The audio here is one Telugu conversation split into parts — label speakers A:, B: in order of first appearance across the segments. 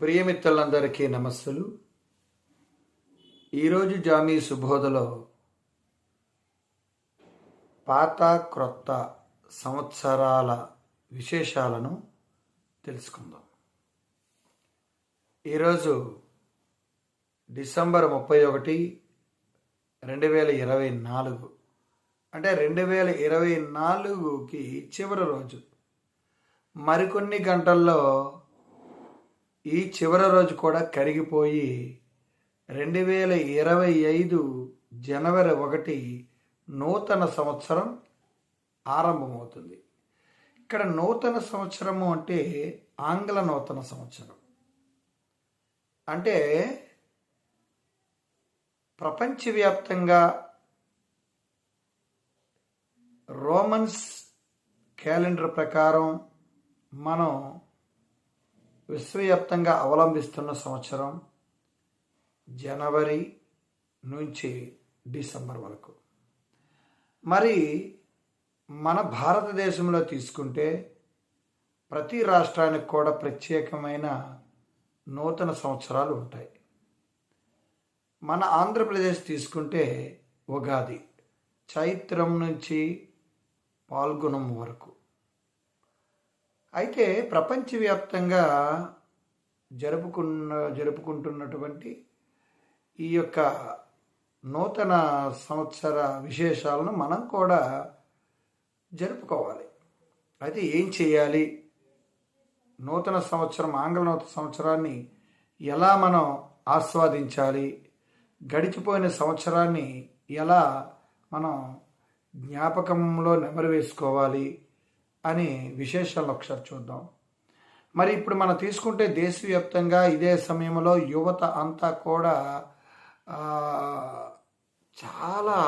A: ప్రియమిత్రులందరికీ నమస్సులు. ఈరోజు జామీ సుబోధలో పాత క్రొత్త సంవత్సరాల విశేషాలను తెలుసుకుందాం. ఈరోజు డిసెంబర్ ముప్పై ఒకటి రెండు వేల ఇరవై నాలుగు. అంటే రెండు వేల ఇరవై నాలుగుకి చివరి రోజు. మరికొన్ని గంటల్లో ఈ చివరి రోజు కూడా కరిగిపోయి రెండు వేల ఇరవై ఐదు జనవరి ఒకటి నూతన సంవత్సరం ఆరంభమవుతుంది. ఇక్కడ నూతన సంవత్సరము అంటే ఆంగ్ల నూతన సంవత్సరం. అంటే ప్రపంచవ్యాప్తంగా రోమన్స్ క్యాలెండర్ ప్రకారం మనం విశ్వవ్యాప్తంగా అవలంబిస్తున్న సంవత్సరం జనవరి నుంచి డిసెంబర్ వరకు. మరి మన భారతదేశంలో తీసుకుంటే ప్రతి రాష్ట్రానికి కూడా ప్రత్యేకమైన నూతన సంవత్సరాలు ఉంటాయి. మన ఆంధ్రప్రదేశ్ తీసుకుంటే ఉగాది చైత్రం నుంచి పాల్గొనం వరకు. అయితే ప్రపంచవ్యాప్తంగా జరుపుకున్న జరుపుకుంటున్నటువంటి ఈ యొక్క నూతన సంవత్సర విశేషాలను మనం కూడా జరుపుకోవాలి. అయితే ఏం చేయాలి? నూతన సంవత్సరం ఆంగ్ల నూతన సంవత్సరాన్ని ఎలా మనం ఆస్వాదించాలి? గడిచిపోయిన సంవత్సరాన్ని ఎలా మనం జ్ఞాపకంలో నెమరు వేసుకోవాలి? అని విశేషాలు ఒకసారి చూద్దాం. మరి ఇప్పుడు మనం తీసుకుంటే దేశవ్యాప్తంగా ఇదే సమయంలో యువత అంతా కూడా చాలా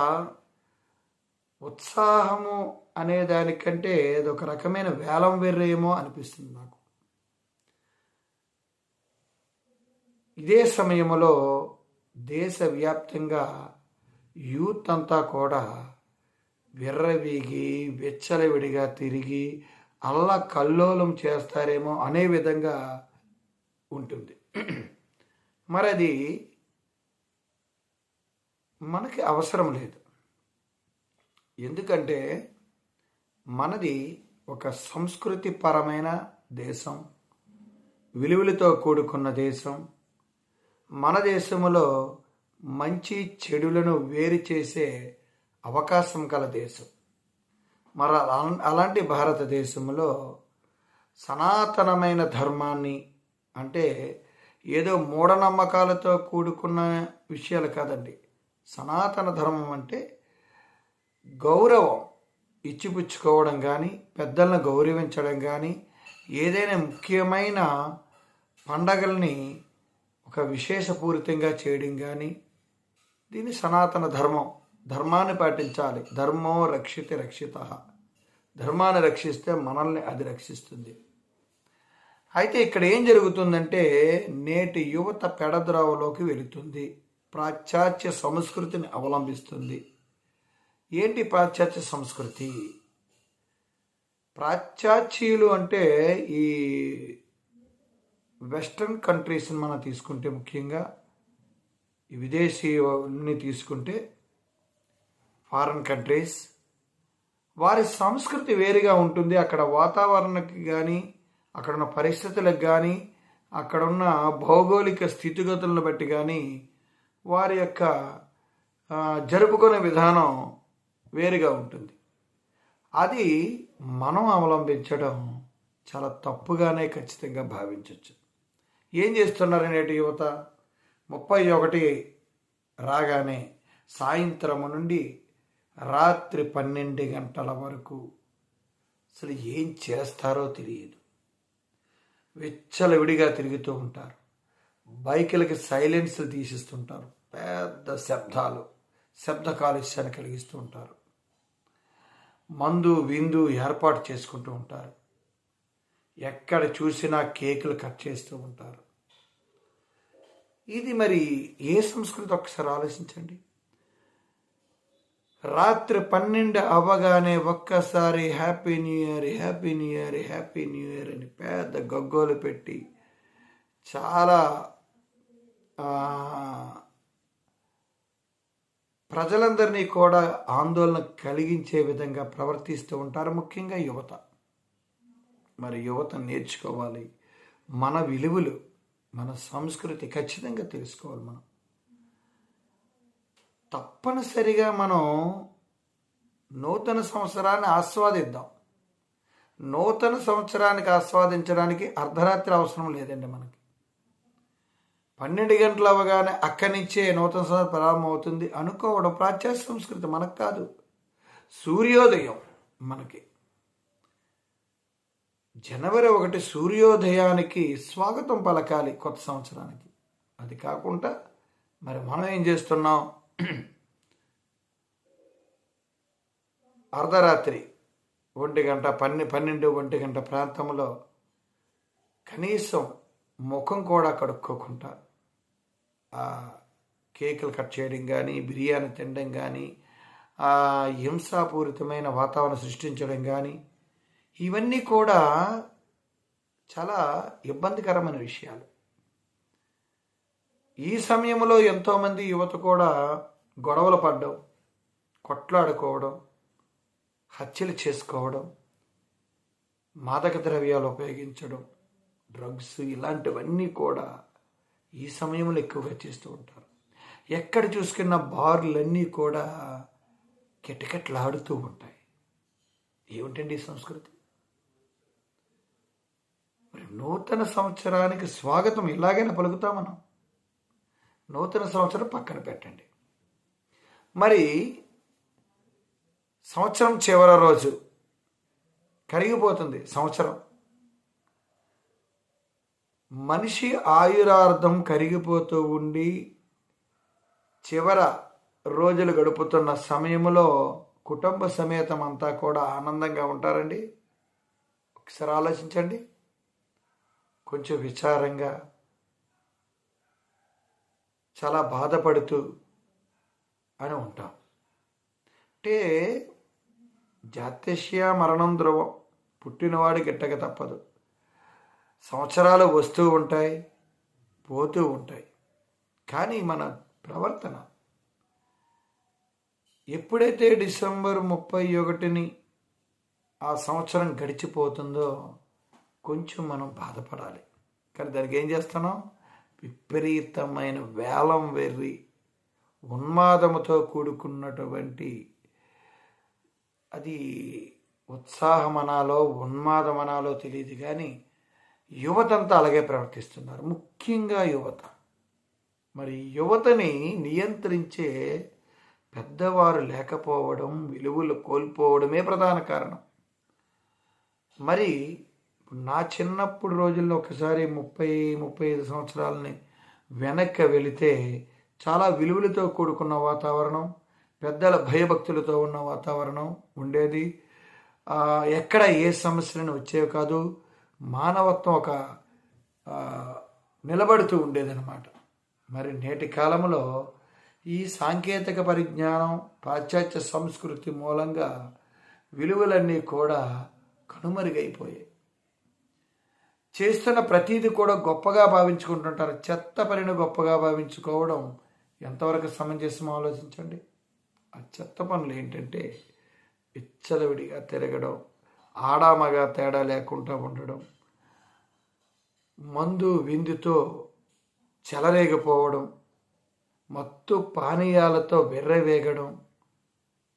A: ఉత్సాహము అనే దానికంటే ఇది ఒక రకమైన వేలం వెర్రేమో అనిపిస్తుంది నాకు. ఇదే సమయంలో దేశవ్యాప్తంగా యూత్ అంతా కూడా విర్రవీగి వెచ్చలవిడిగా తిరిగి అల్ల కల్లోలం చేస్తారేమో అనే విధంగా ఉంటుంది. మరి అది మనకి అవసరం లేదు. ఎందుకంటే మనది ఒక సంస్కృతిపరమైన దేశం విలువలతో కూడుకున్న దేశం. మన దేశంలో మంచి చెడులను వేరు చేసే అవకాశం గల దేశం. మరి అలా- అలాంటి భారతదేశంలో సనాతనమైన ధర్మాన్ని అంటే ఏదో మూఢనమ్మకాలతో కూడుకున్న విషయాలు కాదండి. సనాతన ధర్మం అంటే గౌరవం. ఇచ్చిపుచ్చుకోవడం కానీ పెద్దలను గౌరవించడం కానీ ఏదైనా ముఖ్యమైన పండగల్ని ఒక విశేషపూరితంగా చేయడం కానీ దీన్ని సనాతన ధర్మం ధర్మాన్ని పాటించాలి. ధర్మో రక్షిత రక్షిత. ధర్మాన్ని రక్షిస్తే మనల్ని అది రక్షిస్తుంది. అయితే ఇక్కడ ఏం జరుగుతుందంటే నేటి యువత పెడద్రావలోకి వెళుతుంది. పాశ్చాత్య సంస్కృతిని అవలంబిస్తుంది. ఏంటి పాశ్చాత్య సంస్కృతి? పాశ్చాత్యులు అంటే ఈ వెస్ట్రన్ కంట్రీస్ని మనం తీసుకుంటే ముఖ్యంగా ఈ విదేశీని తీసుకుంటే ఫారిన్ కంట్రీస్. వారి సంస్కృతి వేరుగా ఉంటుంది. అక్కడ వాతావరణానికి కానీ అక్కడ ఉన్న పరిస్థితులకు కానీ అక్కడ ఉన్న భౌగోళిక స్థితిగతులను బట్టి కానీ వారి యొక్క జరుపుకునే విధానం వేరుగా ఉంటుంది. అది మనం అవలంబించడం చాలా తప్పుగానే ఖచ్చితంగా భావించవచ్చు ఏం చేస్తున్నారు నేటి యువత? ముప్పై ఒకటి రాగానే సాయంత్రం నుండి రాత్రి పన్నెండు గంటల వరకు అసలు ఏం చేస్తారో తెలియదు. విచ్చలవిడిగా తిరుగుతూ ఉంటారు. బైకులకి సైలెన్స్లు తీసిస్తుంటారు. పెద్ద శబ్దాలు శబ్ద కాలుష్యాన్ని కలిగిస్తూ ఉంటారు. మందు విందు ఏర్పాటు చేసుకుంటూ ఉంటారు. ఎక్కడ చూసినా కేకులు కట్ చేస్తూ ఉంటారు. ఇది మరి ఏ సంస్కృతి? ఒకసారి ఆలోచించండి. రాత్రి పన్నెండు అవ్వగానే ఒక్కసారి happy new year happy new year happy new year అని పెద్ద గగ్గోలు పెట్టి చాలా ప్రజలందరినీ కూడా ఆందోళన కలిగించే విధంగా ప్రవర్తిస్తూ ఉంటారు ముఖ్యంగా యువత. మరి యువత నేర్చుకోవాలి. మన విలువలు మన సంస్కృతి ఖచ్చితంగా తెలుసుకోవాలి మనం. తప్పనిసరిగా మనం నూతన సంవత్సరాన్ని ఆస్వాదిద్దాం. నూతన సంవత్సరానికి ఆస్వాదించడానికి అర్ధరాత్రి అవసరం లేదండి మనకి. పన్నెండు గంటలు అవగానే అక్కడి నుంచే నూతన సంవత్సరం ప్రారంభం అవుతుంది అనుకోవడం ప్రాచ్యాత సంస్కృతి మనకు కాదు. సూర్యోదయం మనకి. జనవరి ఒకటి సూర్యోదయానికి స్వాగతం పలకాలి కొత్త సంవత్సరానికి. అది కాకుండా మరి మనం ఏం చేస్తున్నాం? అర్ధరాత్రి ఒంటి గంట పన్నె పన్నెండు ఒంటి గంట ప్రాంతంలో కనీసం ముఖం కూడా కడుక్కోకుండా కేకులు కట్ చేయడం కానీ బిర్యానీ తినడం కానీ హింసాపూరితమైన వాతావరణం సృష్టించడం కానీ ఇవన్నీ కూడా చాలా ఇబ్బందికరమైన విషయాలు. ఈ సమయంలో ఎంతోమంది యువత కూడా గొడవలు పడడం కొట్లాడుకోవడం హత్యలు చేసుకోవడం మాదక ద్రవ్యాలు ఉపయోగించడం డ్రగ్స్ ఇలాంటివన్నీ కూడా ఈ సమయంలో ఎక్కువగా చేస్తూ ఉంటారు. ఎక్కడ చూసుకున్న బార్లన్నీ కూడా కిటకిటలాడుతూ ఉంటాయి. ఏమిటండి ఈ సంస్కృతి? మరి నూతన సంవత్సరానికి స్వాగతం ఇలాగైనా పలుకుతాం మనం? నూతన సంవత్సరం పక్కన పెట్టండి. మరి సంవత్సరం చివరి రోజు కరిగిపోతుంది సంవత్సరం. మనిషి ఆయురార్థం కరిగిపోతూ ఉండి చివర రోజులు గడుపుతున్న సమయంలో కుటుంబ సమేతం అంతా కూడా ఆనందంగా ఉంటారండి. ఒకసారి ఆలోచించండి. కొంచెం విచారంగా చాలా బాధపడుతూ అని ఉంటాం. అంటే జాత్యస్య మరణం ధ్రువం పుట్టినవాడు గిట్టక తప్పదు. సంవత్సరాలు వస్తూ ఉంటాయి పోతూ ఉంటాయి. కానీ మన ప్రవర్తన ఎప్పుడైతే డిసెంబర్ ముప్పై ఒకటిని ఆ సంవత్సరం గడిచిపోతుందో కొంచెం మనం బాధపడాలి. కానీ దానికి ఏం చేస్తున్నాం? విపరీతమైన వేలం వెర్రి ఉన్మాదముతో కూడుకున్నటువంటి అది ఉత్సాహమనాలో ఉన్మాదమనాలో తెలియదు కానీ యువతంతా అలాగే ప్రవర్తిస్తున్నారు. ముఖ్యంగా యువత. మరి యువతని నియంత్రించే పెద్దవారు లేకపోవడం విలువలు కోల్పోవడమే ప్రధాన కారణం. మరి నా చిన్నప్పుడు రోజుల్లో ఒకసారి ముప్పై ముప్పై ఐదు సంవత్సరాలని వెనక్కి వెళితే చాలా విలువలతో కూడుకున్న వాతావరణం పెద్దల భయభక్తులతో ఉన్న వాతావరణం ఉండేది. ఎక్కడ ఏ సమస్యలను వచ్చేవి కాదు మానవత్వం ఒక నిలబడుతూ ఉండేదన్నమాట. మరి నేటి కాలంలో ఈ సాంకేతిక పరిజ్ఞానం పాశ్చాత్య సంస్కృతి మూలంగా విలువలన్నీ కూడా కనుమరుగైపోయాయి. చేస్తున్న ప్రతీది కూడా గొప్పగా భావించుకుంటుంటారు. చెత్త పనిని గొప్పగా భావించుకోవడం ఎంతవరకు సమంజసం ఆలోచించండి. ఆ చెత్త పనులు ఏంటంటే విచ్చలవిడిగా తిరగడం ఆడామగా తేడా లేకుండా ఉండడం మందు విందుతో చెలరేగిపోవడం మత్తు పానీయాలతో వెర్రవేగడం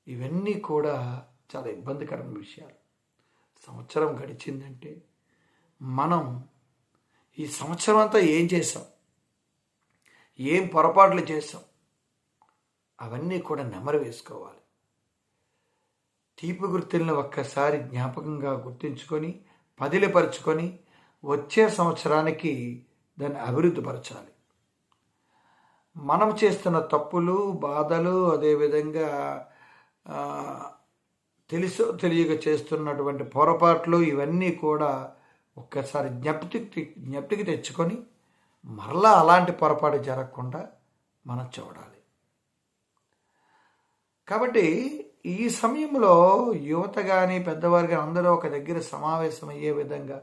A: ఇవన్నీ కూడా చాలా ఇబ్బందికరమైన విషయాలు. సంవత్సరం గడిచిందంటే మనం ఈ సంవత్సరం అంతా ఏం చేసాం ఏం పొరపాట్లు చేసాం అవన్నీ కూడా నెమరు వేసుకోవాలి. తీపి గుర్తులను ఒక్కసారి జ్ఞాపకంగా గుర్తించుకొని పదిలిపరుచుకొని వచ్చే సంవత్సరానికి దాన్ని అభివృద్ధి పరచాలి మనం చేస్తున్న తప్పులు బాధలు అదేవిధంగా తెలుసు తెలియక చేస్తున్నటువంటి పొరపాట్లు ఇవన్నీ కూడా ఒక్కసారి జ్ఞప్తికి జ్ఞప్తికి తెచ్చుకొని మరలా అలాంటి పొరపాటు జరగకుండా మనం చూడాలి. కాబట్టి ఈ సమయంలో యువత కానీ పెద్దవారు కానీ అందరూ ఒక దగ్గర సమావేశం అయ్యే విధంగా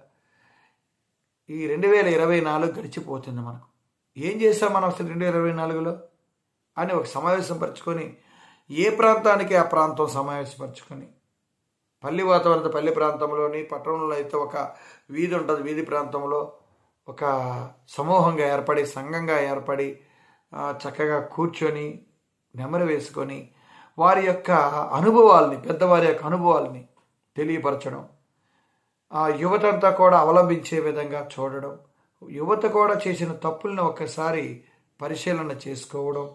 A: ఈ రెండు వేల ఇరవై నాలుగు గడిచిపోతుంది మనకు. ఏం చేసాం మనం అసలు రెండు వేల ఇరవై నాలుగులో? అని ఒక సమావేశం పరుచుకొని ఏ ప్రాంతానికి ఆ ప్రాంతం సమావేశపరచుకొని పల్లి వాతావరణ పల్లి ప్రాంతంలోని పట్టణంలో అయితే ఒక వీధి ఉంటుంది. వీధి ప్రాంతంలో ఒక సమూహంగా ఏర్పడి సంఘంగా ఏర్పడి చక్కగా కూర్చొని నెమరు వేసుకొని వారి యొక్క అనుభవాల్ని పెద్దవారి యొక్క అనుభవాల్ని తెలియపరచడం ఆ యువతంతా కూడా అవలంబించే విధంగా చూడడం యువత కూడా చేసిన తప్పులను ఒక్కసారి పరిశీలన చేసుకోవడం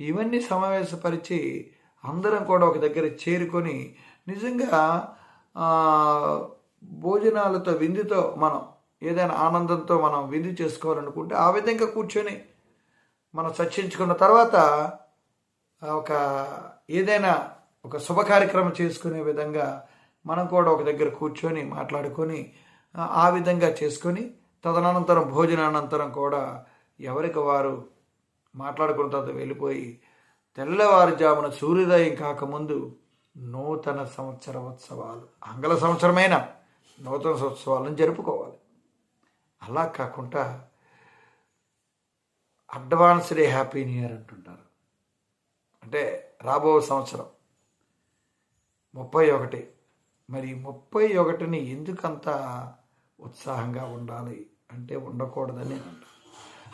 A: ఇవన్నీ సమావేశపరిచి అందరం కూడా ఒక దగ్గర చేరుకొని నిజంగా భోజనాలతో విందుతో మనం ఏదైనా ఆనందంతో మనం విందు చేసుకోవాలనుకుంటే ఆ విధంగా కూర్చొని మనం చర్చించుకున్న తర్వాత ఒక ఏదైనా ఒక శుభ కార్యక్రమం చేసుకునే విధంగా మనం కూడా ఒక దగ్గర కూర్చొని మాట్లాడుకొని ఆ, ఆ విధంగా చేసుకొని తదనంతరం భోజనానంతరం కూడా ఎవరికి వారు మాట్లాడుకున్న తర్వాత వెళ్ళిపోయి తెల్లవారుజామున సూర్యోదయం కాకముందు నూతన సంవత్సర ఉత్సవాలు ఆంగ్ల సంవత్సరమైన నూతన ఉత్సవాలను జరుపుకోవాలి. అలా కాకుండా advance day happy new year అంటుంటారు. అంటే రాబో సంవత్సరం ముప్పై ఒకటి. మరి ముప్పై ఒకటిని ఎందుకంత ఉత్సాహంగా ఉండాలి అంటే ఉండకూడదని అంటాను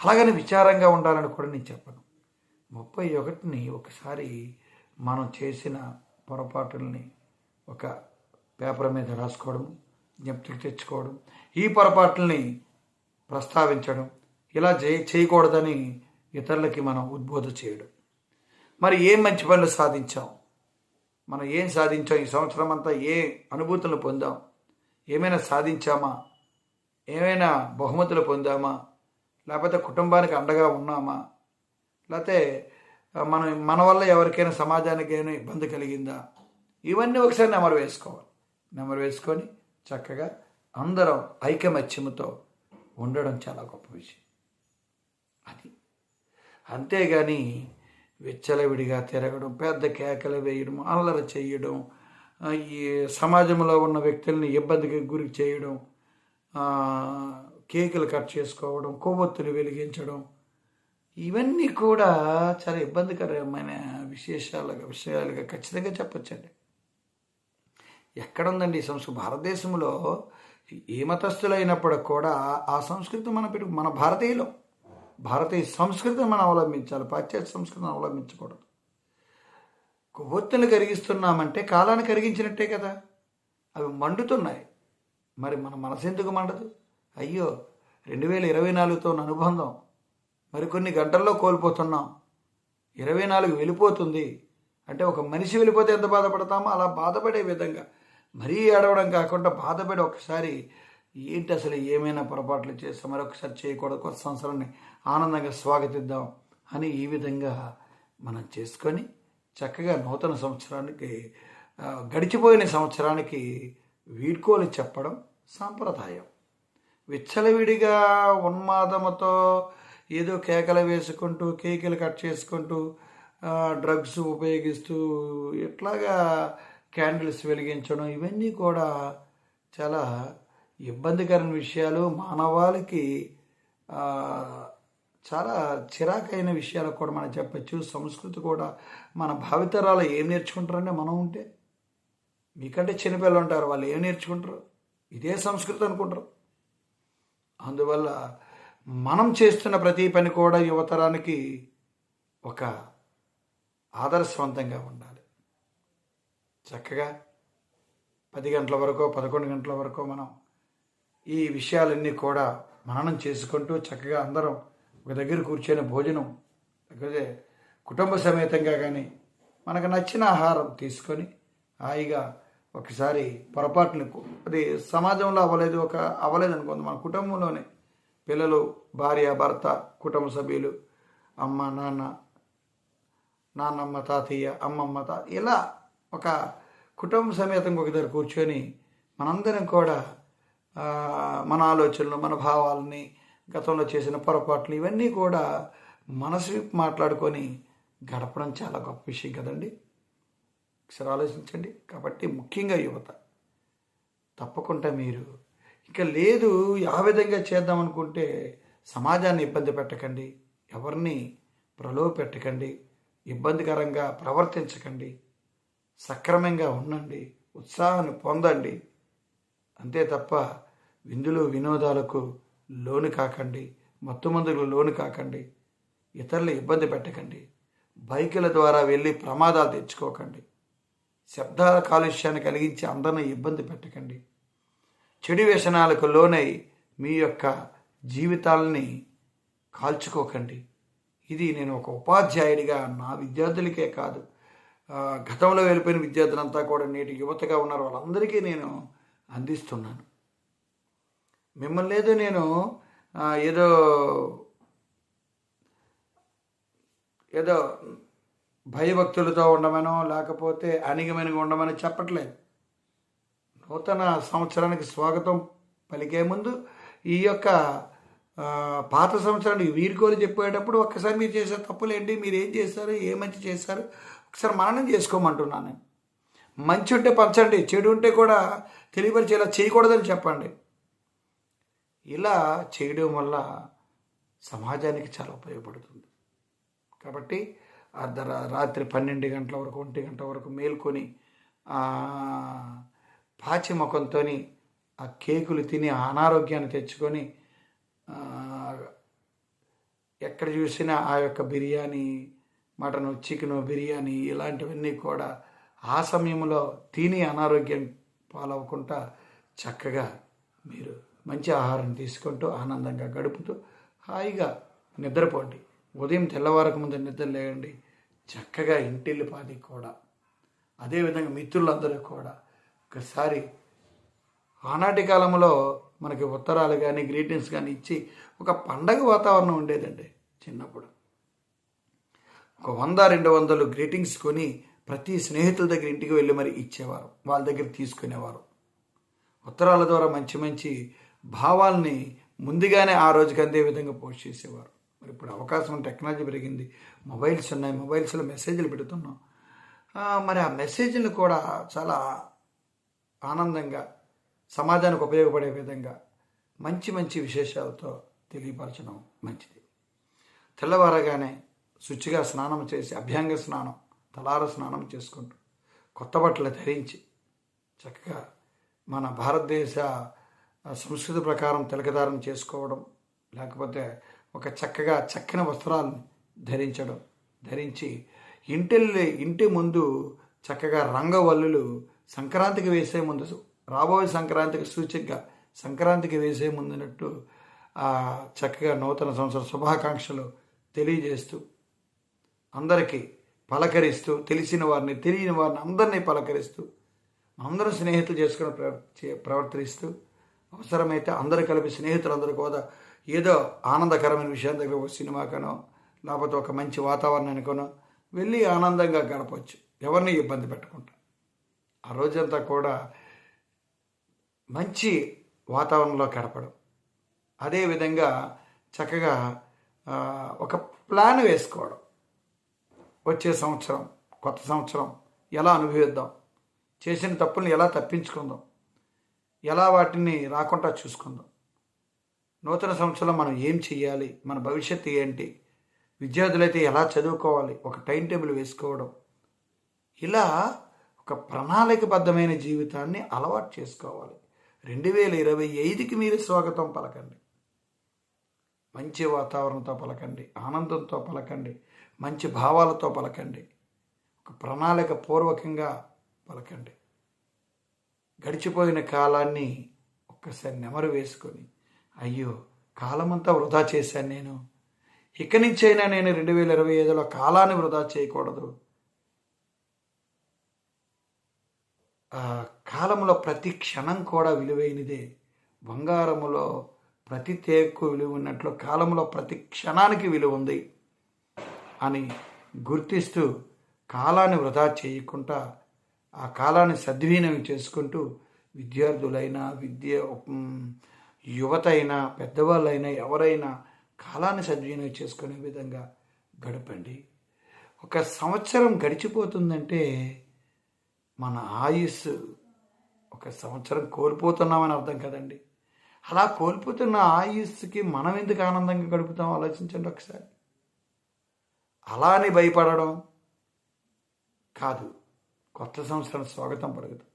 A: అలాగని విచారంగా ఉండాలని కూడా నేను చెప్పను. ముప్పై ఒకటిని ఒకసారి మనం చేసిన పొరపాటుల్ని ఒక పేపర్ మీద రాసుకోవడం జ్ఞప్తికి తెచ్చుకోవడం ఈ పొరపాట్లని ప్రస్తావించడం ఇలా చే చేయకూడదని ఇతరులకి మనం ఉద్బోధ చేయడం. మరి ఏం మంచి పనులు సాధించాం? మనం ఏం సాధించాం? ఈ సంవత్సరం అంతా ఏ అనుభూతులు పొందాం? ఏమైనా సాధించామా? ఏమైనా బహుమతులు పొందామా? లేకపోతే కుటుంబానికి అండగా ఉన్నామా? లేకపోతే మనం మన వల్ల ఎవరికైనా సమాజానికి ఏమైనా ఇబ్బంది కలిగిందా? ఇవన్నీ ఒకసారి నెమరు వేసుకోవాలి. నెమరు వేసుకొని చక్కగా అందరం ఐకమత్యముతో ఉండడం చాలా గొప్ప విషయం. అది. అంతేగాని విచ్చలవిడిగా తిరగడం పెద్ద కేకలు వేయడం అల్లరి చేయడం ఈ సమాజంలో ఉన్న వ్యక్తుల్ని ఇబ్బందికి గురి చేయడం కేకులు కట్ చేసుకోవడం కొవ్వొత్తులు వెలిగించడం ఇవన్నీ కూడా చాలా ఇబ్బందికరమైన విశేషాలుగా విషయాలుగా ఖచ్చితంగా చెప్పచ్చండి. ఎక్కడుందండి ఈ సంస్కృతి? భారతదేశంలో ఏ మతస్థులైనప్పటికి కూడా ఆ సంస్కృతి మన పెరుగు మన భారతీయులం. భారతీయ సంస్కృతిని మనం అవలంబించాలి పాశ్చాత్య సంస్కృతిని అవలంబించకూడదు. కొవ్వొత్తులు కరిగిస్తున్నామంటే కాలాన్ని కరిగించినట్టే కదా. అవి మండుతున్నాయి. మరి మన మనసు ఎందుకు మండదు? అయ్యో రెండు వేల ఇరవై నాలుగుతో అనుబంధం. మరికొన్ని గంటల్లో కోల్పోతున్నాం. ఇరవై నాలుగు వెళ్ళిపోతుంది. అంటే ఒక మనిషి వెళ్ళిపోతే ఎంత బాధపడతామో అలా బాధపడే విధంగా మరీ ఏడవడం కాకుండా బాధపడి ఒకసారి ఏంటి అసలు ఏమైనా పొరపాట్లు చేస్తాం మరొకసారి చేయకూడదు కొత్త సంవత్సరాన్ని ఆనందంగా స్వాగతిద్దాం అని ఈ విధంగా మనం చేసుకొని చక్కగా నూతన సంవత్సరానికి గడిచిపోయిన సంవత్సరానికి వీడ్కోలు చెప్పడం సాంప్రదాయం. విచ్చలవిడిగా ఉన్మాదముతో ఏదో కేకలు వేసుకుంటూ కేకులు కట్ చేసుకుంటూ డ్రగ్స్ ఉపయోగిస్తూ ఇట్లాగా క్యాండిల్స్ వెలిగించడం ఇవన్నీ కూడా చాలా ఇబ్బందికరమైన విషయాలు. మానవాళికి చాలా చిరాకైన విషయాలు కూడా మనం చెప్పచ్చు. సంస్కృతి కూడా మన భావితరాలు ఏం నేర్చుకుంటారంటే మనం ఉంటే మీకంటే చిన్నపిల్లలు ఉంటారు. వాళ్ళు ఏం నేర్చుకుంటారు? ఇదే సంస్కృతి అనుకుంటారు. అందువల్ల మనం చేస్తున్న ప్రతి పని కూడా యువతరానికి ఒక ఆదర్శవంతంగా ఉండాలి. చక్కగా పది గంటల వరకు పదకొండు గంటల వరకు మనం ఈ విషయాలన్నీ కూడా మననం చేసుకుంటూ చక్కగా అందరం ఒక దగ్గర కూర్చొని భోజనం లేకపోతే కుటుంబ సమేతంగా కానీ మనకు నచ్చిన ఆహారం తీసుకొని హాయిగా ఒకసారి పొరపాటును అది సమాజంలో అవ్వలేదు ఒక అవ్వలేదు అనుకుంది మన కుటుంబంలోనే పిల్లలు భార్య భర్త కుటుంబ సభ్యులు అమ్మ నాన్న నాన్నమ్మ తాతయ్య అమ్మమ్మ తా ఇలా ఒక కుటుంబ సమేతంగా ఒక దగ్గర కూర్చొని మనందరం కూడా మన ఆలోచనలు మన భావాలని గతంలో చేసిన పొరపాట్లు ఇవన్నీ కూడా మనసు మాట్లాడుకొని గడపడం చాలా గొప్ప విషయం కదండి. ఒకసారి ఆలోచించండి. కాబట్టి ముఖ్యంగా యువత తప్పకుండా మీరు ఇక లేదు ఆ విధంగా చేద్దాం అనుకుంటే సమాజాన్ని ఇబ్బంది పెట్టకండి ఎవరిని ప్రలోభ పెట్టకండి ఇబ్బందికరంగా ప్రవర్తించకండి సక్రమంగా ఉండండి ఉత్సాహాన్ని పొందండి. అంతే తప్ప విందులు వినోదాలకు లోను కాకండి మత్తు మందులు లోను కాకండి ఇతరులు ఇబ్బంది పెట్టకండి బైకుల ద్వారా వెళ్ళి ప్రమాదాలు తెచ్చుకోకండి శబ్దాల కాలుష్యాన్ని కలిగించి అందరిని ఇబ్బంది పెట్టకండి. చెడు వ్యసనాలకు లోనై మీ యొక్క జీవితాలని కాల్చుకోకండి. ఇది నేను ఒక ఉపాధ్యాయుడిగా నా విద్యార్థులకే కాదు. గతంలో వెళ్ళిపోయిన విద్యార్థులంతా కూడా నేటి యువతగా ఉన్నారు. వాళ్ళందరికీ నేను అందిస్తున్నాను. మిమ్మల్ని ఏదో నేను ఏదో ఏదో భయభక్తులతో ఉండమనో లేకపోతే అణిగమనిగా ఉండమని చెప్పట్లేదు. నూతన సంవత్సరానికి స్వాగతం పలికే ముందు ఈ యొక్క పాత సంవత్సరానికి వీడుకోలు చెప్పేటప్పుడు ఒక్కసారి మీరు చేసే తప్పులేంటి? మీరు ఏం చేశారు? ఏ మంచి చేశారు? ఒకసారి మననం చేసుకోమంటున్నాను నేను. మంచి ఉంటే పంచండి చెడు ఉంటే కూడా తెలియపరిచేలా చేయకూడదని చెప్పండి. ఇలా చేయడం వల్ల సమాజానికి చాలా ఉపయోగపడుతుంది. కాబట్టి అర్ధ రాత్రి పన్నెండు గంటల వరకు ఒంటి గంటల వరకు మేల్కొని పాచి ముఖంతో ఆ కేకులు తిని అనారోగ్యాన్ని తెచ్చుకొని ఎక్కడ చూసినా ఆ యొక్క బిర్యానీ మటను చికెను బిర్యానీ ఇలాంటివన్నీ కూడా ఆ సమయంలో తిని అనారోగ్యం పాలవకుండా చక్కగా మీరు మంచి ఆహారం తీసుకుంటూ ఆనందంగా గడుపుతూ హాయిగా నిద్రపోండి. ఉదయం తెల్లవారకు ముందు నిద్ర లేయండి. చక్కగా ఇంటిల్లిపాది కూడా. అదేవిధంగా మిత్రులందరూ కూడా ఒకసారి ఆనాటి కాలంలో మనకి ఉత్తరాలు కానీ గ్రీటింగ్స్ కానీ ఇచ్చి ఒక పండగ వాతావరణం ఉండేదండి చిన్నప్పుడు. ఒక వంద రెండు వందలు గ్రీటింగ్స్ కొని ప్రతి స్నేహితుల దగ్గర ఇంటికి వెళ్ళి మరి ఇచ్చేవారు. వాళ్ళ దగ్గర తీసుకునేవారు. ఉత్తరాల ద్వారా మంచి మంచి భావాల్ని ముందుగానే ఆ రోజుకి అందే విధంగా పోస్ట్ చేసేవారు. మరి ఇప్పుడు అవకాశం టెక్నాలజీ పెరిగింది. మొబైల్స్ ఉన్నాయి. మొబైల్స్లో మెసేజ్లు పెడుతున్నాం. మరి ఆ మెసేజ్లు కూడా చాలా ఆనందంగా సమాజానికి ఉపయోగపడే విధంగా మంచి మంచి విశేషాలతో తెలియపరచడం మంచిది. తెల్లవారగానే శుచిగా స్నానం చేసి అభ్యంగ స్నానం తలార స్నానం చేసుకుంటూ కొత్త బట్టలు ధరించి చక్కగా మన భారతదేశ సంస్కృతి ప్రకారం తిలకదారం చేసుకోవడం లేకపోతే ఒక చక్కగా చక్కని వస్త్రాలను ధరించడం ధరించి ఇంటిల్లి ఇంటి ముందు చక్కగా రంగవల్లులు సంక్రాంతికి వేసే ముందు రాబోయే సంక్రాంతికి సూచికగా సంక్రాంతికి వేసే ముందునట్టు చక్కగా నూతన సంవత్సర శుభాకాంక్షలు తెలియజేస్తూ అందరికీ పలకరిస్తూ తెలిసిన వారిని తెలియని వారిని అందరినీ పలకరిస్తూ అందరూ స్నేహితులు చేసుకుని ప్రవర్తిస్తూ అవసరమైతే అందరూ కలిపి స్నేహితులందరూ కూడా ఏదో ఆనందకరమైన విషయం దగ్గర ఒక సినిమాకనో లేకపోతే ఒక మంచి వాతావరణానికనో వెళ్ళి ఆనందంగా గడపవచ్చు ఎవరిని ఇబ్బంది పెట్టకుండా. ఆ రోజంతా కూడా మంచి వాతావరణంలో గడపడం. అదేవిధంగా చక్కగా ఒక ప్లాన్ వేసుకోవడం. వచ్చే సంవత్సరం కొత్త సంవత్సరం ఎలా అనుభవిద్దాం? చేసిన తప్పుల్ని ఎలా తప్పించుకుందాం? ఎలా వాటిని రాకుండా చూసుకుందాం? నూతన సంవత్సరంలో మనం ఏం చేయాలి మన భవిష్యత్తు ఏంటి? విద్యార్థులైతే ఎలా చదువుకోవాలి? ఒక టైం టేబుల్ వేసుకోవడం. ఇలా ఒక ప్రణాళికబద్ధమైన జీవితాన్ని అలవాటు చేసుకోవాలి. రెండు వేల ఇరవై ఐదుకి మీరు స్వాగతం పలకండి. మంచి వాతావరణంతో పలకండి ఆనందంతో పలకండి మంచి భావాలతో పలకండి ఒక ప్రణాళిక పూర్వకంగా పలకండి. గడిచిపోయిన కాలాన్ని ఒక్కసారి నెమరు వేసుకొని అయ్యో కాలమంతా వృధా చేశాను నేను. ఇక నుంచైనా నేను రెండు వేల ఇరవై ఐదులో కాలాన్ని వృధా చేయకూడదు ఆ కాలంలో ప్రతి క్షణం కూడా విలువైనదే. బంగారములో ప్రతి తేకు విలువ ఉన్నట్లు కాలంలో ప్రతి క్షణానికి విలువ ఉంది అని గుర్తిస్తూ కాలాన్ని వృధా చేయకుండా ఆ కాలాన్ని సద్వినియోగం చేసుకుంటూ విద్యార్థులైనా విద్య యువత అయినా పెద్దవాళ్ళైనా ఎవరైనా కాలాన్ని సద్వినియోగం చేసుకునే విధంగా గడపండి. ఒక సంవత్సరం గడిచిపోతుందంటే మన ఆయుస్సు ఒక సంవత్సరం కోల్పోతున్నామని అర్థం కదండి. అలా కోల్పోతున్న ఆయుస్సుకి మనం ఎందుకు ఆనందంగా గడుపుతాం? ఆలోచించండి ఒకసారి. అలా అని భయపడడం కాదు. కొత్త సంవత్సరం స్వాగతం పలుకుతాం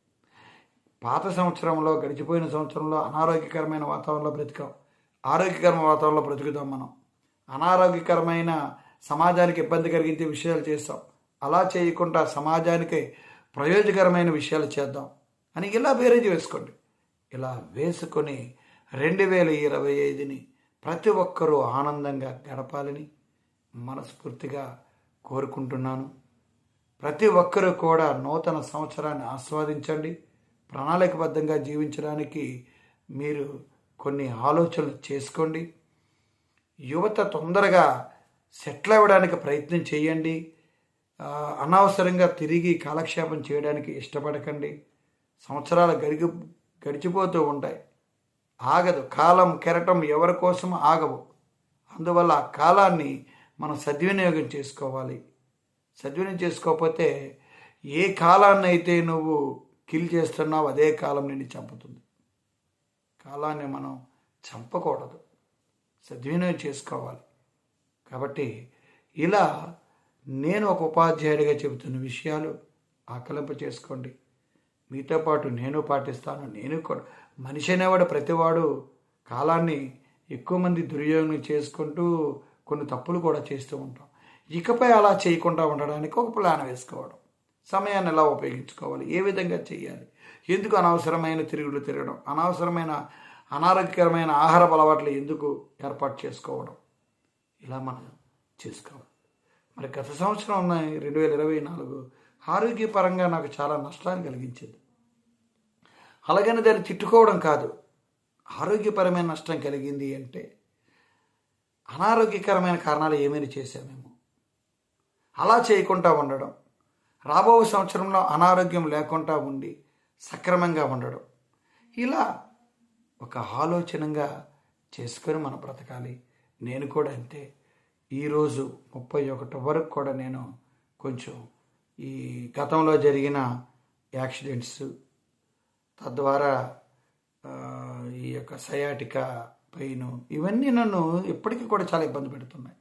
A: పాత సంవత్సరంలో గడిచిపోయిన సంవత్సరంలో అనారోగ్యకరమైన వాతావరణంలో బ్రతికాం ఆరోగ్యకరమైన వాతావరణంలో బ్రతుకుతాం మనం. అనారోగ్యకరమైన సమాజానికి ఇబ్బంది కలిగించే విషయాలు చేస్తాం. అలా చేయకుండా సమాజానికి ప్రయోజకరమైన విషయాలు చేద్దాం అని ఇలా బేరేజ్ వేసుకోండి. ఇలా వేసుకొని రెండు వేల ఇరవై ఐదుని ప్రతి ఒక్కరూ ఆనందంగా గడపాలని మనస్ఫూర్తిగా కోరుకుంటున్నాను. ప్రతి ఒక్కరూ కూడా నూతన సంవత్సరాన్ని ఆస్వాదించండి. ప్రణాళికబద్ధంగా జీవించడానికి మీరు కొన్ని ఆలోచనలు చేసుకోండి. యువత తొందరగా సెటిల్ అవ్వడానికి ప్రయత్నం చేయండి. అనవసరంగా తిరిగి కాలక్షేపం చేయడానికి ఇష్టపడకండి. సంవత్సరాలు గడిగి గడిచిపోతూ ఉంటాయి. ఆగదు. కాలం కెరటం ఎవరి కోసం ఆగవు. అందువల్ల ఆ కాలాన్ని మనం సద్వినియోగం చేసుకోవాలి. సద్వినియోగం చేసుకోకపోతే ఏ కాలాన్ని అయితే నువ్వు కిల్ చేస్తున్నావు అదే కాలం నిన్ను చంపుతుంది. కాలాన్ని మనం చంపకూడదు. సద్వినియోగం చేసుకోవాలి. కాబట్టి ఇలా నేను ఒక ఉపాధ్యాయుడిగా చెబుతున్న విషయాలు ఆకలింప చేసుకోండి. మీతో పాటు నేను పాటిస్తాను. నేను కూడా మనిషి అనేవాడు ప్రతివాడు కాలాన్ని ఎక్కువ మంది దుర్యోగం చేసుకుంటూ కొన్ని తప్పులు కూడా చేస్తూ ఉంటాం. ఇకపై అలా చేయకుండా ఉండడానికి ఒక ప్లాన్ వేసుకోవడం. సమయాన్ని ఎలా ఉపయోగించుకోవాలి? ఏ విధంగా చేయాలి? ఎందుకు అనవసరమైన తిరుగులు తిరగడం? అనవసరమైన అనారోగ్యకరమైన ఆహార అలవాట్లు ఎందుకు ఏర్పాటు చేసుకోవడం? ఇలా మనం చేసుకోవాలి. మరి గత సంవత్సరం ఉన్నాయి రెండు వేల ఇరవై నాలుగు ఆరోగ్యపరంగా నాకు చాలా నష్టాన్ని కలిగించింది. అలాగని దాన్ని తిట్టుకోవడం కాదు. ఆరోగ్యపరమైన నష్టం కలిగింది అంటే అనారోగ్యకరమైన కారణాలు ఏమైనా చేశామేమో అలా చేయకుండా ఉండడం రాబో సంవత్సరంలో అనారోగ్యం లేకుండా ఉండి సక్రమంగా ఉండడం ఇలా ఒక ఆలోచనగా చేసుకొని మనం బ్రతకాలి. నేను కూడా అంతే. ఈరోజు ముప్పై ఒకటి వరకు కూడా నేను కొంచెం ఈ గతంలో జరిగిన యాక్సిడెంట్స్ తద్వారా ఈ యొక్క సయాటిక పెయిన్ ఇవన్నీ నన్ను ఇప్పటికీ కూడా చాలా ఇబ్బంది పెడుతున్నాయి.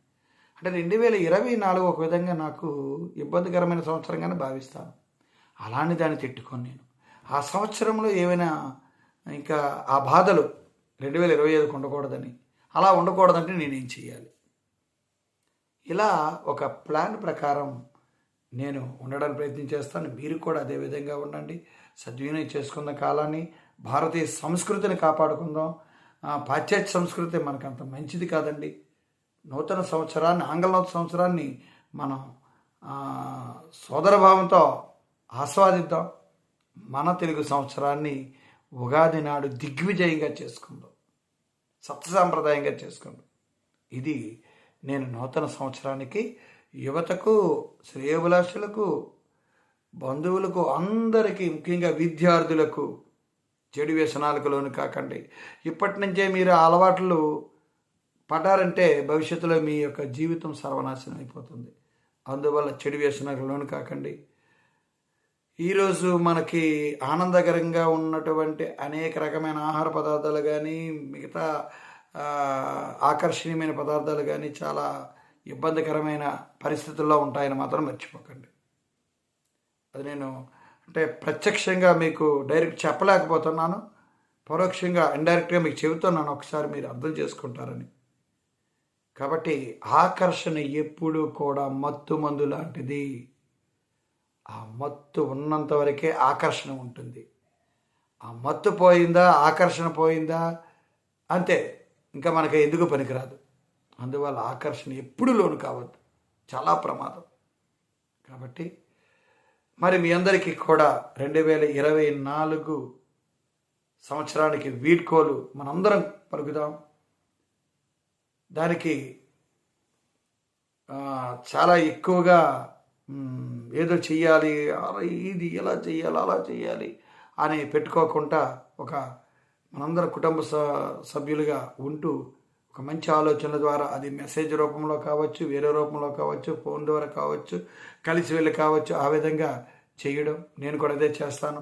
A: అంటే రెండు వేల ఇరవై నాలుగు ఒక విధంగా నాకు ఇబ్బందికరమైన సంవత్సరంగానే భావిస్తాను. అలానే దాన్ని తిట్టుకొని నేను. ఆ సంవత్సరంలో ఏమైనా ఇంకా ఆ బాధలు రెండు వేల ఇరవై ఐదుకు ఉండకూడదని అలా ఉండకూడదంటే నేనేం చేయాలి ఇలా ఒక ప్లాన్ ప్రకారం నేను ఉండడానికి ప్రయత్నం చేస్తాను. మీరు కూడా అదే విధంగా ఉండండి. సద్వినియోగం చేసుకున్న కాలాన్ని భారతీయ సంస్కృతిని కాపాడుకుందాం. పాశ్చాత్య సంస్కృతి మనకు అంత మంచిది కాదండి. నూతన సంవత్సరాన్ని ఆంగ్ల సంవత్సరాన్ని మనం సోదరభావంతో ఆస్వాదిద్దాం. మన తెలుగు సంవత్సరాన్ని ఉగాది నాడు దిగ్విజయంగా చేసుకుందాం. సప్త సాంప్రదాయంగా చేసుకుందాం. ఇది నేను నూతన సంవత్సరానికి యువతకు శ్రేయోభిలాషులకు బంధువులకు అందరికీ ముఖ్యంగా విద్యార్థులకు చెడు వ్యసనాలకు లోను కాకండి. ఇప్పటి నుంచే మీరు అలవాట్లు పడ్డారంటే భవిష్యత్తులో మీ యొక్క జీవితం సర్వనాశనం అయిపోతుంది. అందువల్ల చెడు వ్యసనాలకు లోను కాకండి. ఈరోజు మనకి ఆనందకరంగా ఉన్నటువంటి అనేక రకమైన ఆహార పదార్థాలు కానీ మిగతా ఆకర్షణీయమైన పదార్థాలు కానీ చాలా ఇబ్బందికరమైన పరిస్థితుల్లో ఉంటాయని మాత్రం మర్చిపోకండి. అది నేను అంటే ప్రత్యక్షంగా మీకు డైరెక్ట్ చెప్పలేకపోతున్నాను. పరోక్షంగా ఇండైరెక్ట్గా మీకు చెబుతున్నాను. ఒకసారి మీరు అర్థం చేసుకుంటారని. కాబట్టి ఆకర్షణ ఎప్పుడూ కూడా మత్తు మందు లాంటిది. ఆ మత్తు ఉన్నంత వరకే ఆకర్షణ ఉంటుంది. ఆ మత్తు పోయిందా ఆకర్షణ పోయిందా? అంతే. ఇంకా మనకి ఎందుకు పనికిరాదు? అందువల్ల ఆకర్షణ ఎప్పుడు లోను కావద్దు. చాలా ప్రమాదం. కాబట్టి మరి మీ అందరికీ కూడా రెండు వేల ఇరవై నాలుగు సంవత్సరానికి వీడ్కోలు మనందరం పలుకుదాం. దానికి చాలా ఎక్కువగా ఏదో చెయ్యాలి అలా ఇది ఎలా చెయ్యాలి అలా చెయ్యాలి అని పెట్టుకోకుండా ఒక మనందరం కుటుంబ స- సభ్యులుగా ఉంటూ ఒక మంచి ఆలోచనల ద్వారా అది మెసేజ్ రూపంలో కావచ్చు వేరే రూపంలో కావచ్చు ఫోన్ ద్వారా కావచ్చు కలిసి వెళ్ళి కావచ్చు ఆ విధంగా చేయడం నేను కూడా అదే చేస్తాను.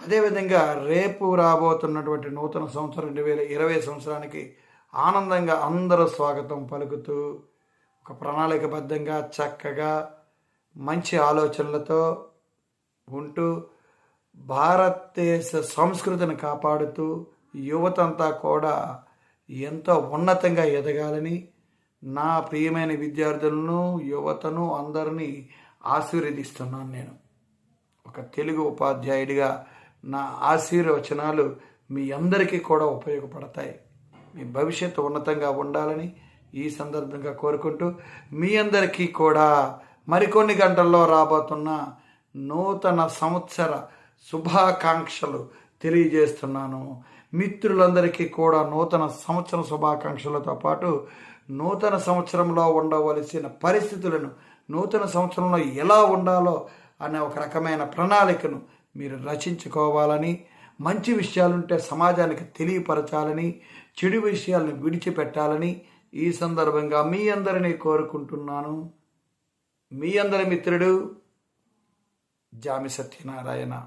A: అదేవిధంగా రేపు రాబోతున్నటువంటి నూతన సంవత్సరం రెండు వేల ఇరవై సంవత్సరానికి ఆనందంగా అందరూ స్వాగతం పలుకుతూ ఒక ప్రణాళికబద్ధంగా చక్కగా మంచి ఆలోచనలతో ఉంటూ భారతదేశ సంస్కృతిని కాపాడుతూ యువతంతా కూడా ఎంతో ఉన్నతంగా ఎదగాలని నా ప్రియమైన విద్యార్థులను యువతను అందరినీ ఆశీర్వదిస్తున్నాను నేను. ఒక తెలుగు ఉపాధ్యాయుడిగా నా ఆశీర్వచనాలు మీ అందరికీ కూడా ఉపయోగపడతాయి. మీ భవిష్యత్తు ఉన్నతంగా ఉండాలని ఈ సందర్భంగా కోరుకుంటూ మీ అందరికీ కూడా మరికొన్ని గంటల్లో రాబోతున్న నూతన సంవత్సర శుభాకాంక్షలు తెలియజేస్తున్నాను. మిత్రులందరికీ కూడా నూతన సంవత్సర శుభాకాంక్షలతో పాటు నూతన సంవత్సరంలో ఉండవలసిన పరిస్థితులను నూతన సంవత్సరంలో ఎలా ఉండాలో అనే ఒక రకమైన ప్రణాళికను మీరు రచించుకోవాలని మంచి విషయాలుంటే సమాజానికి తెలియపరచాలని చెడు విషయాలను విడిచిపెట్టాలని ఈ సందర్భంగా మీ అందరినీ కోరుకుంటున్నాను. మీ అందరి మిత్రుడు జామి సత్యనారాయణ.